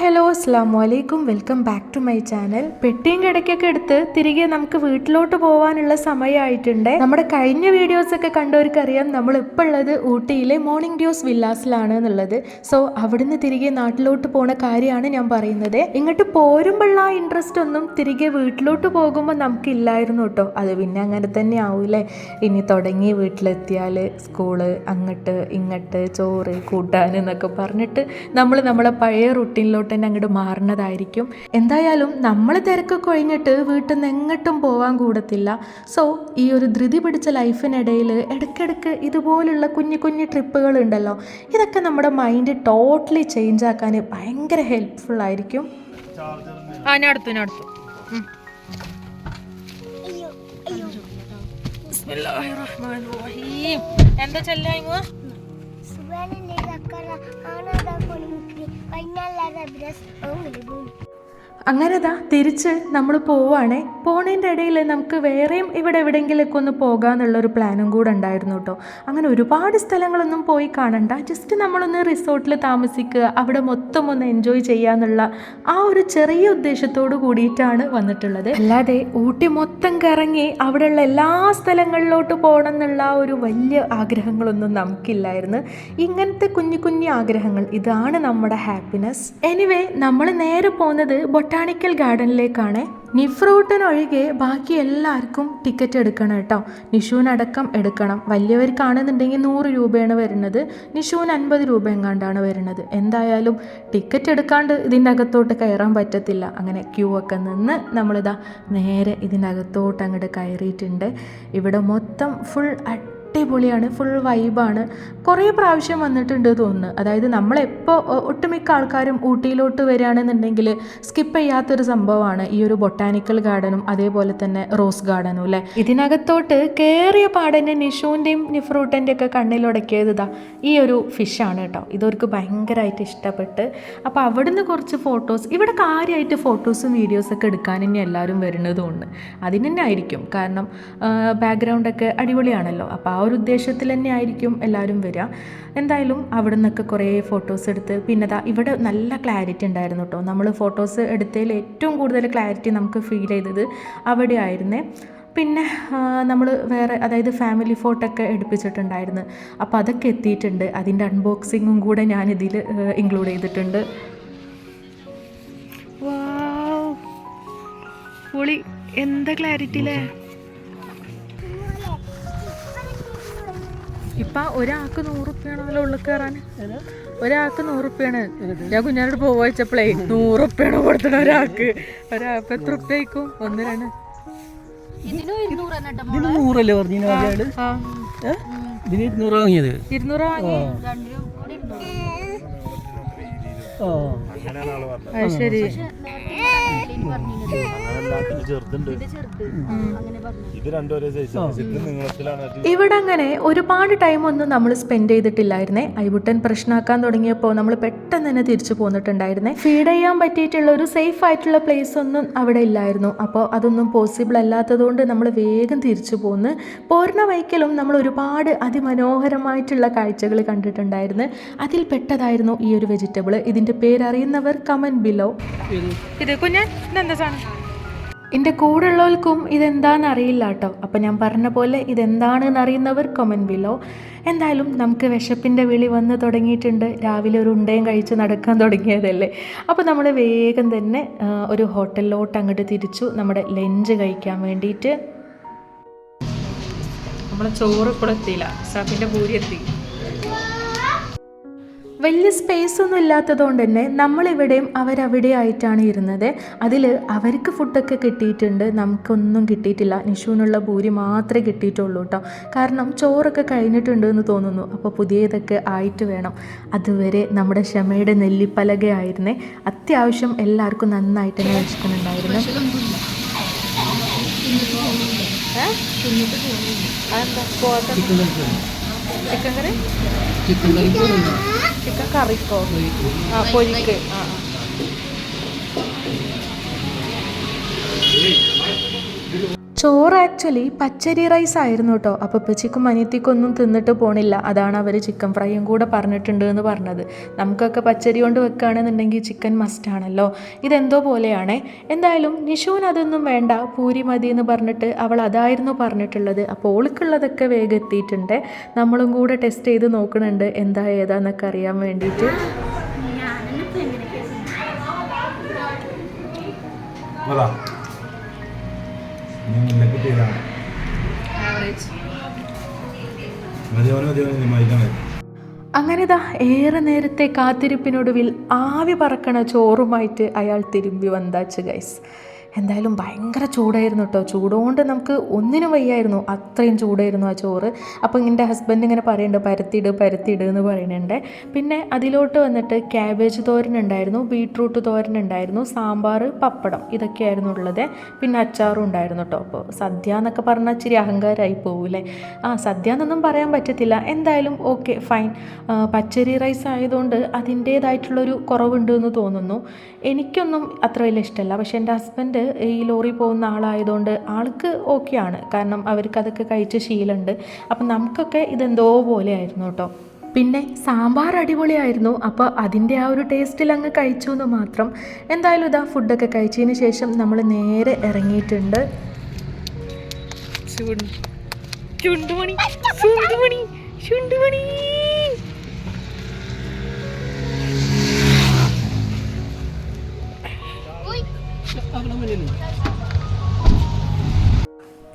Hello അസ്സാം വലൈക്കും welcome back to my channel. പെട്ടിയും കിടക്കൊക്കെ എടുത്ത് തിരികെ നമുക്ക് വീട്ടിലോട്ട് പോകാനുള്ള സമയമായിട്ടുണ്ട് നമ്മുടെ കഴിഞ്ഞ വീഡിയോസ് ഒക്കെ കണ്ടവർക്കറിയാം നമ്മൾ ഇപ്പോൾ ഉള്ളത് ഊട്ടിയിലെ മോർണിംഗ് ഡ്യൂസ് വില്ലാസിലാണ് എന്നുള്ളത്. സോ അവിടുന്ന് തിരികെ നാട്ടിലോട്ട് പോണ കാര്യമാണ് ഞാൻ പറയുന്നത്. ഇങ്ങോട്ട് പോരുമ്പോഴുള്ള ആ ഇൻട്രസ്റ്റ് ഒന്നും തിരികെ വീട്ടിലോട്ട് പോകുമ്പോൾ നമുക്കില്ലായിരുന്നു കേട്ടോ അത് പിന്നെ അങ്ങനെ തന്നെ ആവൂലേ ഇനി തുടങ്ങി വീട്ടിലെത്തിയാൽ സ്കൂൾ അങ്ങോട്ട് ഇങ്ങോട്ട് ചോറ് കൂട്ടാൻ എന്നൊക്കെ പറഞ്ഞിട്ട് നമ്മൾ നമ്മളെ പഴയ റുട്ടീനിലോട്ട് തന്നെ അങ്ങോട്ട് മാറുന്നതായിരിക്കും എന്തായാലും നമ്മൾ തിരക്കൊക്കെ ഒഴിഞ്ഞിട്ട് വീട്ടിൽ നിന്ന് എങ്ങോട്ടും പോകാൻ കൂടത്തില്ല. സോ ഈ ഒരു ധൃതി പിടിച്ച ലൈഫിനിടയിൽ ഇടയ്ക്കിടയ്ക്ക് ഇതുപോലുള്ള കുഞ്ഞു കുഞ്ഞു ട്രിപ്പുകൾ ഉണ്ടല്ലോ ഇതൊക്കെ നമ്മുടെ മൈൻഡ് ടോട്ടലി ചേഞ്ച് ആക്കാൻ ഭയങ്കര ഹെൽപ്ഫുൾ ആയിരിക്കും. ആ ഞാൻ അടുത്തു ഞാൻ അടുത്തു എന്താ ചെല്ലായ്മ സുബാനല്ലേ കക്കറ ആണാടാ പൊളിമുക്കി വൈകുന്നേരം ബ്രസ് ഓ അങ്ങനെതാ തിരിച്ച് നമ്മൾ പോവാണേ. പോണേന്റെ ഇടയിൽ നമുക്ക് വേറെയും ഇവിടെ എവിടെയെങ്കിലൊക്കെ ഒന്ന് പോകാമെന്നുള്ളൊരു പ്ലാനും കൂടെ ഉണ്ടായിരുന്നു കേട്ടോ അങ്ങനെ ഒരുപാട് സ്ഥലങ്ങളൊന്നും പോയി കാണണ്ട. ജസ്റ്റ് നമ്മളൊന്ന് റിസോർട്ടിൽ താമസിക്കുക അവിടെ മൊത്തം ഒന്ന് എൻജോയ് ചെയ്യാന്നുള്ള ആ ഒരു ചെറിയ ഉദ്ദേശത്തോട് കൂടിയിട്ടാണ് വന്നിട്ടുള്ളത്. അല്ലാതെ ഊട്ടി മൊത്തം കറങ്ങി അവിടെയുള്ള എല്ലാ സ്ഥലങ്ങളിലോട്ട് പോകണം എന്നുള്ള ഒരു വലിയ ആഗ്രഹങ്ങളൊന്നും നമുക്കില്ലായിരുന്നു. ഇങ്ങനത്തെ കുഞ്ഞു കുഞ്ഞു ആഗ്രഹങ്ങൾ ഇതാണ് നമ്മുടെ ഹാപ്പിനെസ് എനിവേ നമ്മൾ നേരെ പോകുന്നത് ബൊട്ടാണിക്കൽ ഗാർഡനിലേക്കാണ് നിഫ്രൂട്ടിനൊഴികെ ബാക്കി എല്ലാവർക്കും ടിക്കറ്റ് എടുക്കണം കേട്ടോ. നിഷുവിനടക്കം എടുക്കണം. വലിയവർക്കാണെന്നുണ്ടെങ്കിൽ നൂറ് രൂപയാണ് വരുന്നത്. നിഷുവിന് അൻപത് രൂപ എങ്ങാണ്ടാണ് വരുന്നത്. എന്തായാലും ടിക്കറ്റ് എടുക്കാണ്ട് ഇതിന്റെ അകത്തോട്ട് കയറാൻ പറ്റത്തില്ല. അങ്ങനെ ക്യൂ ഒക്കെ നിന്ന് നമ്മളിതാ നേരെ ഇതിനകത്തോട്ട് അങ്ങോട്ട് കയറിയിട്ടുണ്ട്. ഇവിടെ മൊത്തം ഫുൾ അടിപൊളിയാണ് ഫുൾ വൈബാണ് കുറേ പ്രാവശ്യം വന്നിട്ടുണ്ട് തോന്നുന്നു. അതായത് നമ്മളെപ്പോൾ ഒട്ടുമിക്ക ആൾക്കാരും ഊട്ടിയിലോട്ട് വരികയാണെന്നുണ്ടെങ്കിൽ സ്കിപ്പ് ചെയ്യാത്തൊരു സംഭവമാണ്. ഈ ഒരു ബൊട്ടാനിക്കൽ ഗാർഡനും അതേപോലെ തന്നെ റോസ് ഗാർഡനും അല്ലേ? ഇതിനകത്തോട്ട് കയറിയ പാടന്നെ നിഷുവിന്റെയും നിഫ്രൂട്ടന്റെ ഒക്കെ കണ്ണിലുടക്കിയത് ഇതാ ഈ ഒരു ഫിഷാണ് കേട്ടോ. ഇതവർക്ക് ഭയങ്കരമായിട്ട് ഇഷ്ടപ്പെട്ട്. അപ്പോൾ അവിടുന്ന് കുറച്ച് ഫോട്ടോസ് ഇവിടെ കാര്യമായിട്ട് ഫോട്ടോസും വീഡിയോസൊക്കെ എടുക്കാൻ തന്നെ എല്ലാവരും വരുന്നതുകൊണ്ട് അതിന് തന്നെ ആയിരിക്കും. കാരണം ബാക്ക്ഗ്രൗണ്ടൊക്കെ അടിപൊളിയാണല്ലോ. അപ്പോൾ ആ ഒരു ഉദ്ദേശത്തിൽ തന്നെ ആയിരിക്കും എല്ലാവരും വരിക. എന്തായാലും അവിടെ നിന്നൊക്കെ കുറേ ഫോട്ടോസ് എടുത്ത് പിന്നെ ദാ ഇവിടെ നല്ല ക്ലാരിറ്റി ഉണ്ടായിരുന്നു കേട്ടോ നമ്മൾ ഫോട്ടോസ് എടുത്തതിൽ ഏറ്റവും കൂടുതൽ ക്ലാരിറ്റി നമുക്ക് ഫീൽ ചെയ്തത് അവിടെ ആയിരുന്നേ. പിന്നെ നമ്മൾ വേറെ അതായത് ഫാമിലി ഫോട്ടോ ഒക്കെ എടുപ്പിച്ചിട്ടുണ്ടായിരുന്നു. അപ്പോൾ അതൊക്കെ എത്തിയിട്ടുണ്ട്. അതിന്റെ അൺബോക്സിങ്ങും കൂടെ ഞാനിതിൽ ഇൻക്ലൂഡ് ചെയ്തിട്ടുണ്ട്. പൊളി എന്താ ക്ലാരിറ്റി ഇപ്പൊ ഒരാൾക്ക് നൂറുപ്യാണല്ലോ ഉള്ളിൽ കയറാൻ. ഒരാൾക്ക് നൂറുപ്യാണ്. ഞാൻ കുഞ്ഞാനോട് പോവച്ചപ്പോഴേ നൂറുപ്യാണ് കൊടുത്തത് ഒരാൾക്ക്. ഒരാൾക്ക് എത്ര ഉപ്യക്കും ഒന്ന് രണ്ട്. ഇതിന് നൂറല്ലേ പറഞ്ഞു ആദ്യമായിട്ട് ആ ഇതിന് ഇരുന്നൂറ് വാങ്ങിയത്? ഇരുന്നൂറ് വാങ്ങി. അത് ഇവിടെ അങ്ങനെ ഒരുപാട് ടൈം ഒന്നും നമ്മൾ സ്പെൻഡ് ചെയ്തിട്ടില്ലായിരുന്നേ. ഐബുട്ടൻ പ്രശ്നമാക്കാൻ തുടങ്ങിയപ്പോൾ നമ്മൾ പെട്ടെന്ന് തന്നെ തിരിച്ചു പോന്നിട്ടുണ്ടായിരുന്നേ. ഫീഡ് ചെയ്യാൻ പറ്റിയിട്ടുള്ള ഒരു സേഫ് ആയിട്ടുള്ള പ്ലേസ് ഒന്നും അവിടെ ഇല്ലായിരുന്നു. അപ്പോൾ അതൊന്നും പോസിബിൾ അല്ലാത്തതുകൊണ്ട് നമ്മൾ വേഗം തിരിച്ചു പോന്ന് പോരുന്ന വൈക്കലും നമ്മൾ ഒരുപാട് അതിമനോഹരമായിട്ടുള്ള കാഴ്ചകൾ കണ്ടിട്ടുണ്ടായിരുന്നു. അതിൽ പെട്ടതായിരുന്നു ഈ ഒരു വെജിറ്റബിൾ ഇതിന്റെ പേരറിയുന്നവർ കമന്റ് ബിലോ ഇത് കുഞ്ഞാൻ ഇതെന്താ സാധനം? എന്റെ കൂടെയുള്ളവർക്കും ഇതെന്താണെന്ന് അറിയില്ല കേട്ടോ. അപ്പം ഞാൻ പറഞ്ഞ പോലെ ഇതെന്താണെന്ന് അറിയുന്നവർ കമന്റ് ബിലോ എന്തായാലും നമുക്ക് വിശപ്പിന്റെ വിളി വന്ന് തുടങ്ങിയിട്ടുണ്ട്. രാവിലെ ഒരു ഉണ്ടയും കഴിച്ച് നടക്കാൻ തുടങ്ങിയതല്ലേ. അപ്പോൾ നമ്മൾ വേഗം തന്നെ ഒരു ഹോട്ടലിലോട്ട് അങ്ങോട്ട് തിരിച്ചു നമ്മുടെ ലഞ്ച് കഴിക്കാൻ വേണ്ടിയിട്ട്. നമ്മളെ ചോറ് ഇപ്പോൾ എത്തിയില്ല. സാപ്പിന്റെ പൂരി എത്തി. വലിയ സ്പേസ് ഒന്നും ഇല്ലാത്തതുകൊണ്ട് തന്നെ നമ്മളിവിടെയും അവരവിടെ ആയിട്ടാണ് ഇരുന്നത്. അതിൽ അവർക്ക് ഫുഡൊക്കെ കിട്ടിയിട്ടുണ്ട്. നമുക്കൊന്നും കിട്ടിയിട്ടില്ല. നിഷുവിനുള്ള ഭൂരി മാത്രമേ കിട്ടിയിട്ടുള്ളൂ കേട്ടോ കാരണം ചോറൊക്കെ കഴിഞ്ഞിട്ടുണ്ട് എന്ന് തോന്നുന്നു. അപ്പോൾ പുതിയതൊക്കെ ആയിട്ട് വേണം. അതുവരെ നമ്മുടെ ക്ഷമയുടെ നെല്ലിപ്പലകയായിരുന്നേ. അത്യാവശ്യം എല്ലാവർക്കും നന്നായിട്ട് തന്നെ വിശക്കുന്നുണ്ടായിരുന്നു. Chicken curry? Chicken curry. Chicken കറിക്കോ ആ പൊരിക്ക് ആ ആ. ചോറ് ആക്ച്വലി പച്ചരി റൈസ് ആയിരുന്നു കേട്ടോ അപ്പോൾ ഉപ്പച്ചിക്കും അനിയത്തിക്കൊന്നും തിന്നിട്ട് പോണില്ല. അതാണ് അവർ ചിക്കൻ ഫ്രൈയും കൂടെ പറഞ്ഞിട്ടുണ്ട് എന്ന് പറഞ്ഞത്. നമുക്കൊക്കെ പച്ചരി കൊണ്ട് വെക്കുകയാണെന്നുണ്ടെങ്കിൽ ചിക്കൻ മസ്റ്റ് ആണല്ലോ. ഇതെന്തോ പോലെയാണ്. എന്തായാലും നിഷുവിന് അതൊന്നും വേണ്ട. പൂരി മതി എന്ന് പറഞ്ഞിട്ട് അവൾ അതായിരുന്നു പറഞ്ഞിട്ടുള്ളത്. അപ്പോൾ ഓൾക്കുള്ളതൊക്കെ വേഗം എത്തിയിട്ടുണ്ട്. നമ്മളും കൂടെ ടെസ്റ്റ് ചെയ്ത് നോക്കുന്നുണ്ട്. എന്താ ഏതാന്നൊക്കെ അറിയാൻ വേണ്ടിയിട്ട്. നിങ്ങൾ കിട്ടിയതാണ് മതിയോനെ മതിയോനെ മൈതാണ് അങ്ങനെ ദാ ഏറെ നേരത്തെ കാത്തിരിപ്പിനൊടുവിൽ ആവി പറക്കണ ചോറുമായിട്ട് അയാൾ തിരുമ്പി വந்தாച്ച് ഗൈസ് എന്തായാലും ഭയങ്കര ചൂടായിരുന്നു കേട്ടോ ചൂടുകൊണ്ട് നമുക്ക് ഒന്നിനും വയ്യായിരുന്നു. അത്രയും ചൂടായിരുന്നു ആ ചോറ്. അപ്പോൾ എന്റെ ഹസ്ബൻഡ് ഇങ്ങനെ പറയുന്നുണ്ട് പരത്തിയിട് പരത്തിയിട് എന്ന് പറയുന്നുണ്ട് പിന്നെ അതിലോട്ട് വന്നിട്ട് ക്യാബേജ് തോരൻ ഉണ്ടായിരുന്നു ബീട്രൂട്ട് തോരൻ ഉണ്ടായിരുന്നു സാമ്പാർ പപ്പടം ഇതൊക്കെയായിരുന്നു ഉള്ളത്. പിന്നെ അച്ചാറും ഉണ്ടായിരുന്നു കേട്ടോ അപ്പോൾ സദ്യ എന്നൊക്കെ പറഞ്ഞാൽ ഇച്ചിരി അഹങ്കാരമായി പോകൂലേ ആ സദ്യ എന്നൊന്നും പറയാൻ പറ്റത്തില്ല. എന്തായാലും ഓക്കെ ഫൈൻ പച്ചരി റൈസ് ആയതുകൊണ്ട് അതിന്റേതായിട്ടുള്ളൊരു കുറവുണ്ട് എന്ന് തോന്നുന്നു. എനിക്കൊന്നും അത്ര വലിയ ഇഷ്ടമല്ല പക്ഷേ എന്റെ ഹസ്ബൻഡ് ഈ ലോറി പോകുന്ന ആളായതുകൊണ്ട് ആൾക്ക് ഓക്കെയാണ്. കാരണം അവർക്കതൊക്കെ കഴിച്ച് ശീലമുണ്ട്. അപ്പം നമുക്കൊക്കെ ഇതെന്തോ പോലെ ആയിരുന്നു കേട്ടോ. പിന്നെ സാമ്പാർ അടിപൊളിയായിരുന്നു. അപ്പോൾ അതിന്റെ ആ ഒരു ടേസ്റ്റിൽ അങ്ങ് കഴിച്ചു എന്ന് മാത്രം. എന്തായാലും ഇതാ ഫുഡൊക്കെ കഴിച്ചതിന് ശേഷം നമ്മൾ നേരെ ഇറങ്ങിയിട്ടുണ്ട്. ചുണ്ടുമണി ചുണ്ടുമണി ചുണ്ടുമണി. আমরা মেনে নিই।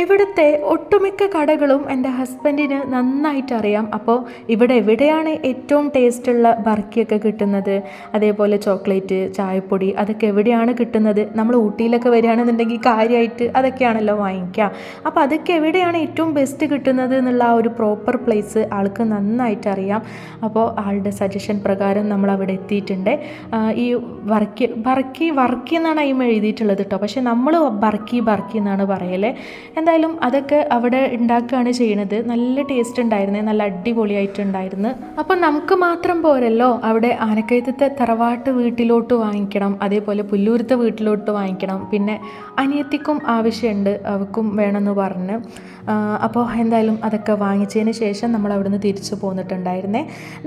ഇവിടുത്തെ ഒട്ടുമിക്ക കടകളും എന്റെ ഹസ്ബൻഡിന് നന്നായിട്ട് അറിയാം അപ്പോൾ ഇവിടെ എവിടെയാണ് ഏറ്റവും ടേസ്റ്റുള്ള ബർക്കിയൊക്കെ കിട്ടുന്നത്? അതേപോലെ ചോക്ലേറ്റ് ചായപ്പൊടി അതൊക്കെ എവിടെയാണ് കിട്ടുന്നത്? നമ്മൾ ഊട്ടിയിലൊക്കെ വരികയാണെന്നുണ്ടെങ്കിൽ കാര്യമായിട്ട് അതൊക്കെയാണല്ലോ വാങ്ങിക്കുക. അപ്പോൾ അതൊക്കെ എവിടെയാണ് ഏറ്റവും ബെസ്റ്റ് കിട്ടുന്നത് എന്നുള്ള ആ ഒരു പ്രോപ്പർ പ്ലേസ് ആൾക്ക് നന്നായിട്ട് അറിയാം അപ്പോൾ ആളുടെ സജഷൻ പ്രകാരം നമ്മൾ അവിടെ എത്തിയിട്ടുണ്ട് ഈ വർക്കി ബർക്കി വർക്കി എന്നാണ് അതിന് എഴുതിയിട്ടുള്ളത് കേട്ടോ. പക്ഷേ നമ്മൾ ബർക്കി ബർക്കി എന്നാണ് പറയൽ. എന്തായാലും അതൊക്കെ അവിടെ ഉണ്ടാക്കുകയാണ് ചെയ്യണത്. നല്ല ടേസ്റ്റ് ഉണ്ടായിരുന്നു നല്ല അടിപൊളിയായിട്ടുണ്ടായിരുന്നു. അപ്പം നമുക്ക് മാത്രം പോരല്ലോ? അവിടെ ആനക്കയത്തത്തെ തറവാട്ട് വീട്ടിലോട്ട് വാങ്ങിക്കണം അതേപോലെ പുല്ലൂരത്തെ വീട്ടിലോട്ട് വാങ്ങിക്കണം. പിന്നെ അനിയത്തിക്കും ആവശ്യമുണ്ട് അവക്കും വേണമെന്ന് പറഞ്ഞ്. അപ്പോൾ എന്തായാലും അതൊക്കെ വാങ്ങിച്ചതിന് ശേഷം നമ്മൾ അവിടുന്ന് തിരിച്ചു പോന്നിട്ടുണ്ടായിരുന്നേ.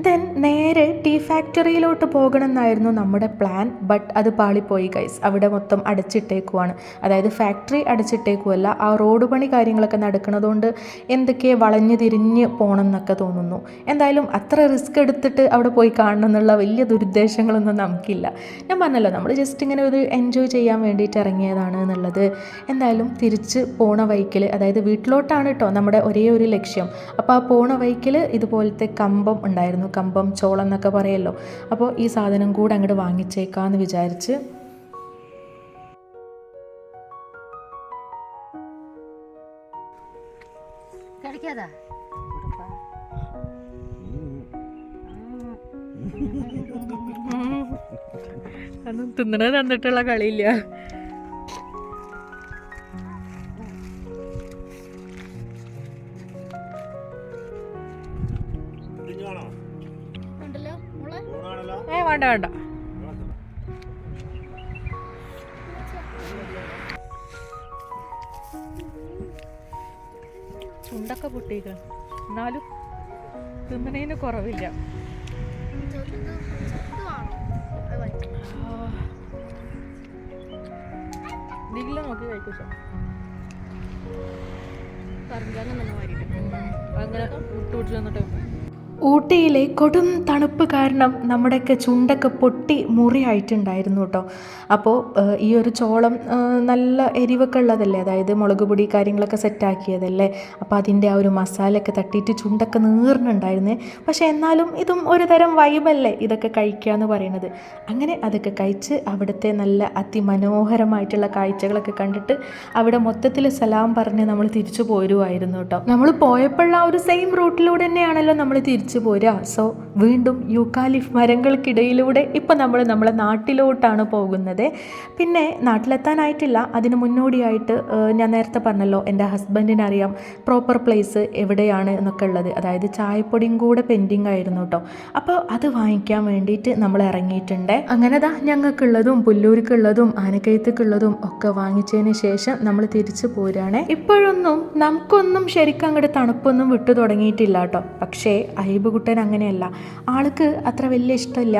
ദെൻ നേരെ ടീ ഫാക്ടറിയിലോട്ട് പോകണം എന്നായിരുന്നു നമ്മുടെ പ്ലാൻ ബട്ട് അത് പാളിപ്പോയി ഗൈസ് അവിടെ മൊത്തം അടച്ചിട്ടേക്കുവാണ്. അതായത് ഫാക്ടറി അടച്ചിട്ടേക്കുമല്ല ആ റോഡ് പണി കാര്യങ്ങളൊക്കെ നടക്കുന്നതുകൊണ്ട് എന്തൊക്കെ വളഞ്ഞു തിരിഞ്ഞ് പോകണം എന്നൊക്കെ തോന്നുന്നു. എന്തായാലും അത്ര റിസ്ക് എടുത്തിട്ട് അവിടെ പോയി കാണണം എന്നുള്ള വലിയ ദുരുദ്ദേശങ്ങളൊന്നും നമുക്കില്ല. ഞാൻ പറഞ്ഞല്ലോ നമ്മൾ ജസ്റ്റ് ഇങ്ങനെ ഒരു എൻജോയ് ചെയ്യാൻ വേണ്ടിയിട്ട് ഇറങ്ങിയതാണ് എന്നുള്ളത്. എന്തായാലും തിരിച്ച് പോണ വൈക്കിൽ അതായത് വീട്ടിലോട്ടാണ് കേട്ടോ നമ്മുടെ ഒരേ ഒരു ലക്ഷ്യം. അപ്പോൾ ആ പോണ വൈക്കിൽ ഇതുപോലത്തെ കമ്പം ഉണ്ടായിരുന്നു കമ്പം ചോളം എന്നൊക്കെ പറയല്ലോ. അപ്പോൾ ഈ സാധനം കൂടെ അങ്ങോട്ട് വാങ്ങിച്ചേക്കാമെന്ന് വിചാരിച്ച് തിന്നണത് തന്നിട്ടുള്ള കളിയില്ല. ഏ വേണ്ട വേണ്ട. ചുണ്ടൊക്കെ പൊട്ടിക്ക എന്നാലും തിന്നണേന് കുറവില്ല. ഇതിൽ നോക്കി കഴിക്കും അങ്ങനെ വിട്ടു വിട്ടു തന്നിട്ട് ഊട്ടിയിലെ കൊടും തണുപ്പ് കാരണം നമ്മുടെയൊക്കെ ചുണ്ടൊക്കെ പൊട്ടി മുറിയായിട്ടുണ്ടായിരുന്നു കേട്ടോ. അപ്പോൾ ഈ ഒരു ചോളം നല്ല എരിവൊക്കെ ഉള്ളതല്ലേ? അതായത് മുളക് പൊടി കാര്യങ്ങളൊക്കെ സെറ്റാക്കിയതല്ലേ അപ്പോൾ അതിന്റെ ആ ഒരു മസാലയൊക്കെ തട്ടിയിട്ട് ചുണ്ടൊക്കെ നീർന്നുണ്ടായിരുന്നേ. പക്ഷേ എന്നാലും ഇതും ഒരു തരം വൈബല്ലേ ഇതൊക്കെ കഴിക്കുക എന്ന് പറയുന്നത്. അങ്ങനെ അതൊക്കെ കഴിച്ച് അവിടുത്തെ നല്ല അതിമനോഹരമായിട്ടുള്ള കാഴ്ചകളൊക്കെ കണ്ടിട്ട് അവിടെ മൊത്തത്തിൽ സലാം പറഞ്ഞ് നമ്മൾ തിരിച്ചു പോരുമായിരുന്നു കേട്ടോ. നമ്മൾ പോയപ്പോഴുള്ള ആ ഒരു സെയിം റൂട്ടിലൂടെ തന്നെയാണല്ലോ നമ്മൾ തിരിച്ചു തിരിച്ചു പോരാ. സോ വീണ്ടും യൂക്കാലിഫ് മരങ്ങൾക്കിടയിലൂടെ ഇപ്പോൾ നമ്മൾ നമ്മളെ നാട്ടിലോട്ടാണ് പോകുന്നത്. പിന്നെ നാട്ടിലെത്താനായിട്ടില്ല. അതിന് മുന്നോടിയായിട്ട് ഞാൻ നേരത്തെ പറഞ്ഞല്ലോ എന്റെ ഹസ്ബൻഡിന് അറിയാം പ്രോപ്പർ പ്ലേസ് എവിടെയാണ് എന്നൊക്കെ ഉള്ളത്. അതായത് ചായപ്പൊടിയും കൂടെ പെൻഡിങ് ആയിരുന്നു കേട്ടോ. അപ്പോൾ അത് വാങ്ങിക്കാൻ വേണ്ടിയിട്ട് നമ്മൾ ഇറങ്ങിയിട്ടുണ്ട്. അങ്ങനെ ദാ ഞങ്ങൾക്കുള്ളതും പുല്ലൂർക്കുള്ളതും ആനക്കയത്തേക്കുള്ളതും ഒക്കെ വാങ്ങിച്ചതിന് ശേഷം നമ്മൾ തിരിച്ചു പോരാണ്. ഇപ്പോഴൊന്നും നമുക്കൊന്നും ശരിക്കും അങ്ങോട്ട് തണുപ്പൊന്നും വിട്ടു തുടങ്ങിയിട്ടില്ല കേട്ടോ. പക്ഷേ അയ്യബ് കുട്ടൻ അങ്ങനെയല്ല. ആൾക്ക് അത്ര വലിയ ഇഷ്ടമില്ല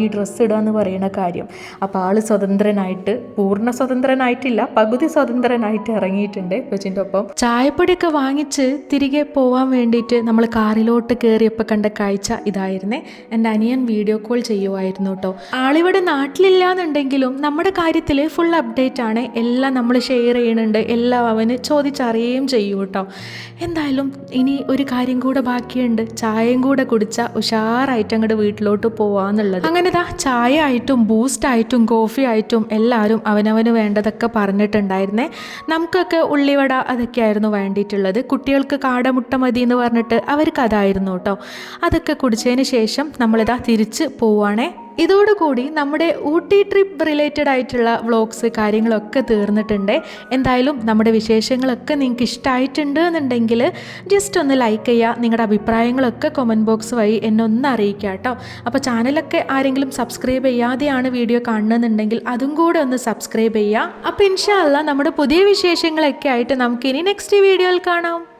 ഈ ഡ്രസ്സ് ഇടുക എന്ന് പറയുന്ന കാര്യം. അപ്പോൾ ആൾ സ്വതന്ത്രനായിട്ട് പൂർണ സ്വതന്ത്രനായിട്ടില്ല പകുതി സ്വതന്ത്രനായിട്ട് ഇറങ്ങിയിട്ടുണ്ട് കൊച്ചിന്റെ ഒപ്പം. ചായപ്പൊടിയൊക്കെ വാങ്ങിച്ച് തിരികെ പോകാൻ വേണ്ടിയിട്ട് നമ്മൾ കാറിലോട്ട് കയറിയപ്പോൾ കണ്ട കാഴ്ച ഇതായിരുന്നേ. എന്റെ അനിയൻ വീഡിയോ കോൾ ചെയ്യുമായിരുന്നു കേട്ടോ ആളിവിടെ നാട്ടിലില്ല എന്നുണ്ടെങ്കിലും നമ്മുടെ കാര്യത്തിൽ ഫുൾ അപ്ഡേറ്റ് ആണ്. എല്ലാം നമ്മൾ ഷെയർ ചെയ്യുന്നുണ്ട്. എല്ലാം അവന് ചോദിച്ചറിയുകയും ചെയ്യും കേട്ടോ എന്തായാലും ഇനി ഒരു കാര്യം കൂടെ ബാക്കിയുണ്ട്. ചായയും കൂടെ കുടിച്ച ഉഷാറായിട്ട് അങ്ങോട്ട് വീട്ടിലോട്ട് പോവാന്നുള്ളത്. അങ്ങനെ ദാ ചായ ആയിട്ടും ബൂസ്റ്റ് ആയിട്ടും കോഫി ആയിട്ടും എല്ലാവരും അവനവന് വേണ്ടതൊക്കെ പറഞ്ഞിട്ടുണ്ടായിരുന്നേ. നമുക്കൊക്കെ ഉള്ളിവട അതൊക്കെയായിരുന്നു വേണ്ടിയിട്ടുള്ളത്. കുട്ടികൾക്ക് കാടമുട്ട മതി എന്ന് പറഞ്ഞിട്ട് അവർക്ക് അതായിരുന്നു കേട്ടോ അതൊക്കെ കുടിച്ചതിന് ശേഷം നമ്മളിതാ തിരിച്ച് പോവാണേ. ഇതോടുകൂടി നമ്മുടെ ഊട്ടി ട്രിപ്പ് റിലേറ്റഡ് ആയിട്ടുള്ള വ്ളോഗ്സ് കാര്യങ്ങളൊക്കെ തീർന്നിട്ടുണ്ട്. എന്തായാലും നമ്മുടെ വിശേഷങ്ങളൊക്കെ നിങ്ങൾക്ക് ഇഷ്ടമായിട്ടുണ്ട് എന്നുണ്ടെങ്കിൽ ജസ്റ്റ് ഒന്ന് ലൈക്ക് ചെയ്യുക നിങ്ങളുടെ അഭിപ്രായങ്ങളൊക്കെ കൊമന്റ് ബോക്സ് വഴി എന്നെ ഒന്ന് അറിയിക്കുക കേട്ടോ. അപ്പോൾ ചാനലൊക്കെ ആരെങ്കിലും സബ്സ്ക്രൈബ് ചെയ്യാതെയാണ് വീഡിയോ കാണുന്നുണ്ടെങ്കിൽ അതും കൂടെ ഒന്ന് സബ്സ്ക്രൈബ് ചെയ്യുക. അപ്പോൾ ഇൻഷാല്ല നമ്മുടെ പുതിയ വിശേഷങ്ങളൊക്കെ ആയിട്ട് നമുക്കിനി നെക്സ്റ്റ് വീഡിയോയിൽ കാണാം.